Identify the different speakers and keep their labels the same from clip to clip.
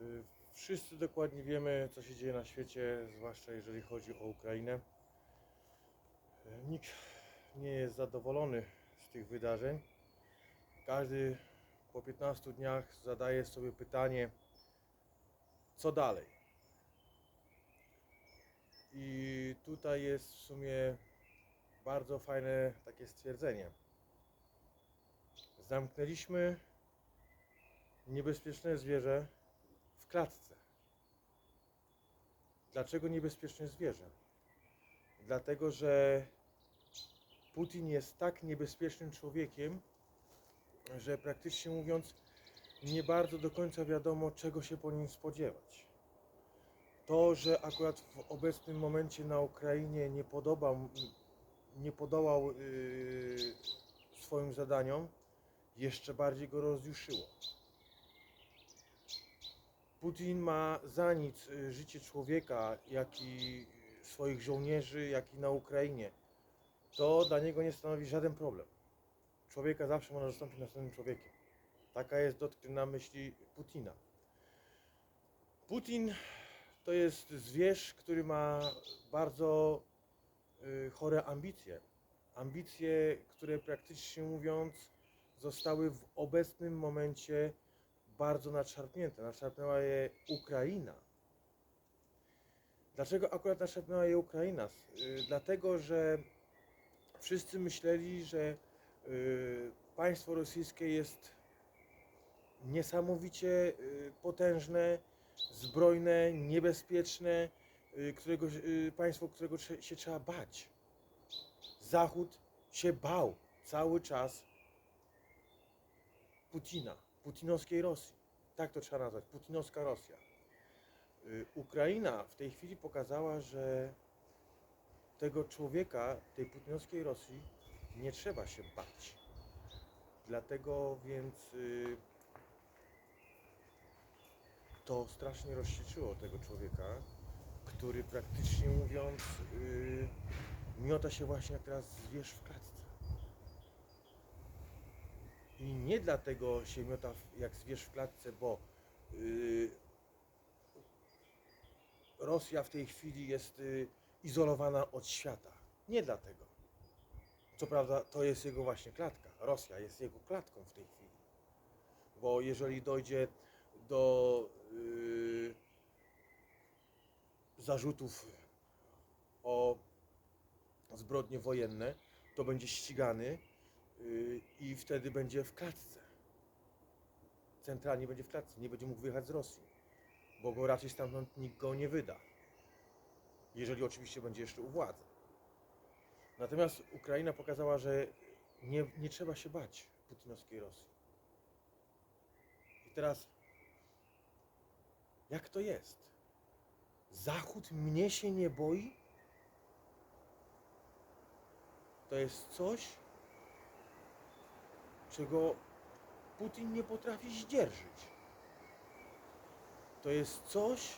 Speaker 1: Y, Wszyscy dokładnie wiemy, co się dzieje na świecie, zwłaszcza jeżeli chodzi o Ukrainę. Y, Nikt nie jest zadowolony z tych wydarzeń. Każdy po 15 dniach zadaje sobie pytanie, co dalej. I tutaj jest w sumie bardzo fajne takie stwierdzenie. Zamknęliśmy niebezpieczne zwierzę klatce. Dlaczego niebezpieczne zwierzę? Dlatego, że Putin jest tak niebezpiecznym człowiekiem, że praktycznie mówiąc, nie bardzo do końca wiadomo, czego się po nim spodziewać. To, że akurat w obecnym momencie na Ukrainie nie podobał, nie podołał yy, swoim zadaniom, jeszcze bardziej go rozjuszyło. Putin ma za nic y, życie człowieka, jak i swoich żołnierzy, jak i na Ukrainie. To dla niego nie stanowi żaden problem. Człowieka zawsze można zastąpić następnym człowiekiem. Taka jest doktryna myśli Putina. Putin to jest zwierz, który ma bardzo y, chore ambicje. Ambicje, które praktycznie mówiąc zostały w obecnym momencie bardzo nadszarpnięte. Nadszarpnęła je Ukraina. Dlaczego akurat nadszarpnęła je Ukraina? Y, Dlatego, że wszyscy myśleli, że y, państwo rosyjskie jest niesamowicie y, potężne, zbrojne, niebezpieczne, którego, państwo, którego się trzeba bać. Zachód się bał cały czas Putina, putinowskiej Rosji. Tak to trzeba nazwać, putinowska Rosja. Y, Ukraina w tej chwili pokazała, że tego człowieka, tej putinowskiej Rosji nie trzeba się bać. Dlatego więc y, to strasznie rozświeczyło tego człowieka, który praktycznie mówiąc y, miota się właśnie jak teraz zwierz w klatce. I nie dlatego się miota jak zwierz w klatce, bo y, Rosja w tej chwili jest y, izolowana od świata. Nie dlatego. Co prawda to jest jego właśnie klatka. Rosja jest jego klatką w tej chwili. Bo jeżeli dojdzie do y, zarzutów o zbrodnie wojenne, to będzie ścigany i wtedy będzie w klatce. Centralnie będzie w klatce, nie będzie mógł wyjechać z Rosji, bo go raczej stamtąd nikt go nie wyda. Jeżeli oczywiście będzie jeszcze u władzy. Natomiast Ukraina pokazała, że nie, nie trzeba się bać putinowskiej Rosji. I teraz, jak to jest? Zachód mnie się nie boi? To jest coś, czego Putin nie potrafi zdzierżyć. To jest coś,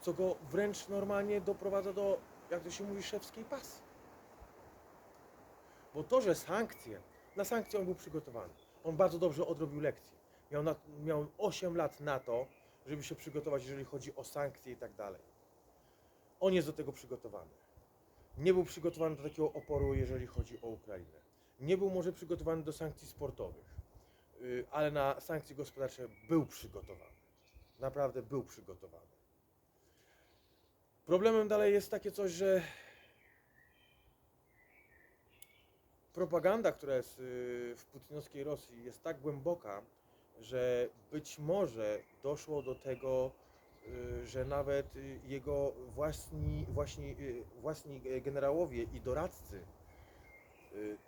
Speaker 1: co go wręcz normalnie doprowadza do, jak to się mówi, szewskiej pasy. Bo to, że sankcje, na sankcje on był przygotowany. On bardzo dobrze odrobił lekcję. Miał, na, miał 8 lat na to, żeby się przygotować, jeżeli chodzi o sankcje i tak dalej. On jest do tego przygotowany. Nie był przygotowany do takiego oporu, jeżeli chodzi o Ukrainę. Nie był może przygotowany do sankcji sportowych, yy, ale na sankcje gospodarcze był przygotowany. Naprawdę był przygotowany. Problemem dalej jest takie coś, że propaganda, która jest yy, w putinowskiej Rosji, jest tak głęboka, że być może doszło do tego, yy, że nawet jego własni, właśnie, własni generałowie i doradcy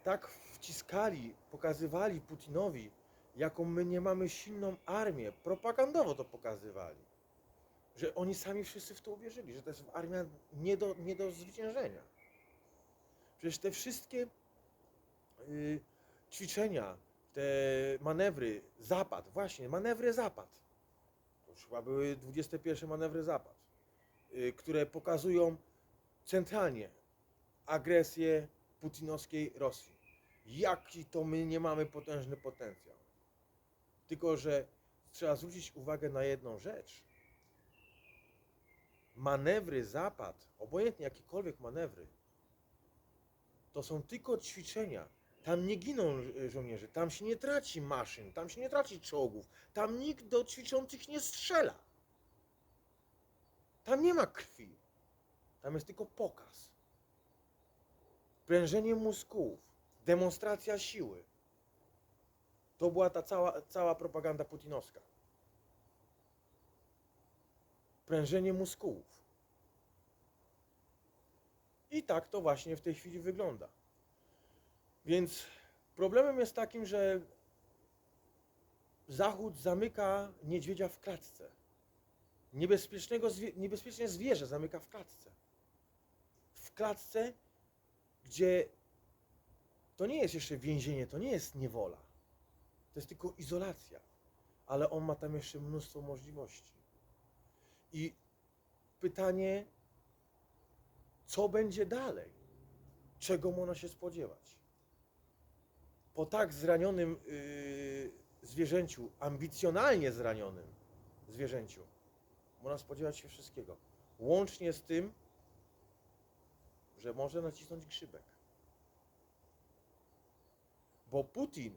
Speaker 1: tak wciskali, pokazywali Putinowi, jaką my nie mamy silną armię, propagandowo to pokazywali, że oni sami wszyscy w to uwierzyli, że to jest armia nie do, nie do zwyciężenia. Przecież te wszystkie y, ćwiczenia, te manewry, zapad, właśnie, manewry zapad. To już chyba były 21 manewry zapad, y, które pokazują centralnie agresję putinowskiej Rosji. Jaki to my nie mamy potężny potencjał. Tylko, że trzeba zwrócić uwagę na jedną rzecz. Manewry zapad, obojętnie jakiekolwiek manewry, to są tylko ćwiczenia. Tam nie giną żołnierze, tam się nie traci maszyn, tam się nie traci czołgów, tam nikt do ćwiczących nie strzela. Tam nie ma krwi. Tam jest tylko pokaz. Prężenie mózgów, demonstracja siły. To była ta cała, cała propaganda putinowska. Prężenie mózgów. I tak to właśnie w tej chwili wygląda. Więc problemem jest takim, że Zachód zamyka niedźwiedzia w klatce. Niebezpiecznego niebezpieczne zwierzę zamyka w klatce. W klatce, gdzie to nie jest jeszcze więzienie, to nie jest niewola. To jest tylko izolacja. Ale on ma tam jeszcze mnóstwo możliwości. I pytanie, co będzie dalej? Czego można się spodziewać? Po tak zranionym yy, zwierzęciu, ambicjonalnie zranionym zwierzęciu, można spodziewać się wszystkiego. Łącznie z tym, że może nacisnąć grzybek. Bo Putin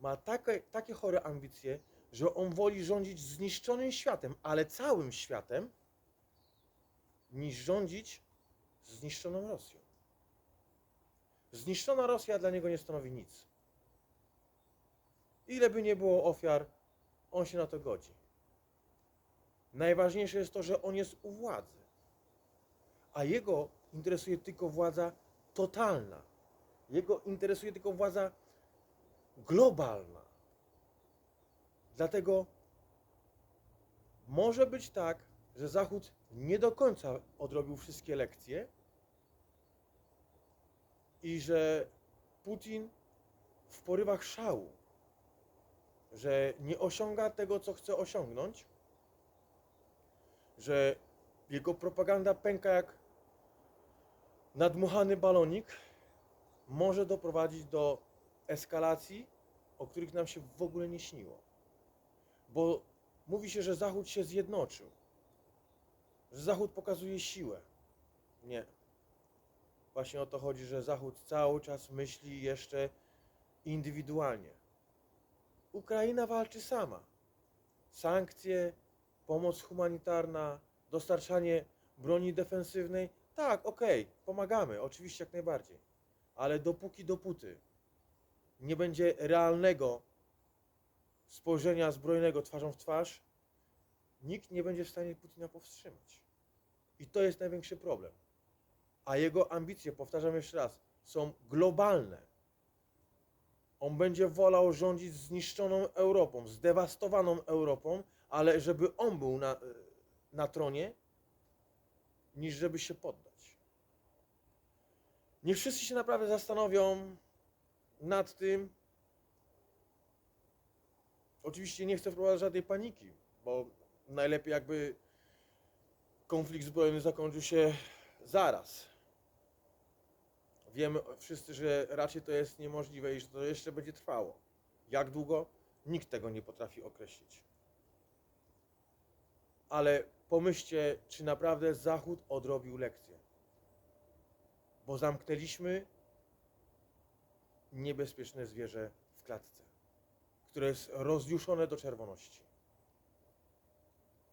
Speaker 1: ma takie, takie chore ambicje, że on woli rządzić zniszczonym światem, ale całym światem, niż rządzić zniszczoną Rosją. Zniszczona Rosja dla niego nie stanowi nic. Ile by nie było ofiar, on się na to godzi. Najważniejsze jest to, że on jest u władzy. A jego interesuje tylko władza totalna. Jego interesuje tylko władza globalna. Dlatego może być tak, że Zachód nie do końca odrobił wszystkie lekcje i że Putin w porywach szału, że nie osiąga tego, co chce osiągnąć, że jego propaganda pęka jak nadmuchany balonik, może doprowadzić do eskalacji, o których nam się w ogóle nie śniło. Bo mówi się, że Zachód się zjednoczył, że Zachód pokazuje siłę. Nie. Właśnie o to chodzi, że Zachód cały czas myśli jeszcze indywidualnie. Ukraina walczy sama. Sankcje, pomoc humanitarna, dostarczanie broni defensywnej. Tak, okej, pomagamy, oczywiście jak najbardziej. Ale dopóki dopóty nie będzie realnego spojrzenia zbrojnego twarzą w twarz, nikt nie będzie w stanie Putina powstrzymać. I to jest największy problem. A jego ambicje, powtarzam jeszcze raz, są globalne. On będzie wolał rządzić zniszczoną Europą, zdewastowaną Europą, ale żeby on był na, na tronie, niż żeby się poddać. Niech wszyscy się naprawdę zastanowią nad tym. Oczywiście nie chcę wprowadzać żadnej paniki, bo najlepiej jakby konflikt zbrojny zakończył się zaraz. Wiemy wszyscy, że raczej to jest niemożliwe i że to jeszcze będzie trwało. Jak długo? Nikt tego nie potrafi określić. Ale pomyślcie, czy naprawdę Zachód odrobił lekcję. Bo zamknęliśmy niebezpieczne zwierzę w klatce, które jest rozjuszone do czerwoności.